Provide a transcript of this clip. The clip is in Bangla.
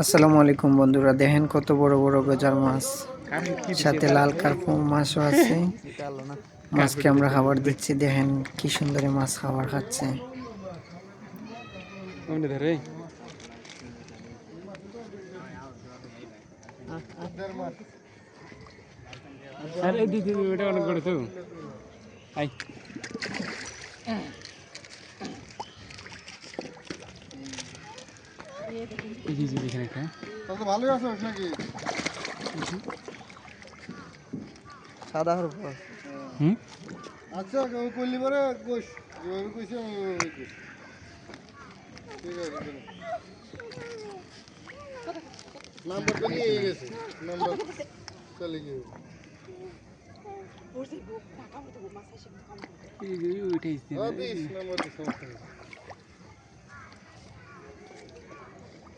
আসসালামু আলাইকুম বন্ধুরা, দেখেন কত বড় বড় গজার মাছ। সাথে লাল কার্পু মাছও আছে। মাছকে আমরা খাবার দিচ্ছি, দেখেন কি সুন্দর মাছ খাবার খাচ্ছে। যে যে দেখেন একটা। তাহলে ভালোই আছো নাকি সাদা হুম? আচ্ছা ওই করলি পরে কোষ যেভাবে কইছে আমি ওইভাবে কইছি। ঠিক আছে চলো। নাম্বারটা নিয়ে গেছে। নাম্বার চলে গিয়ে। ওইটাই। নাম্বার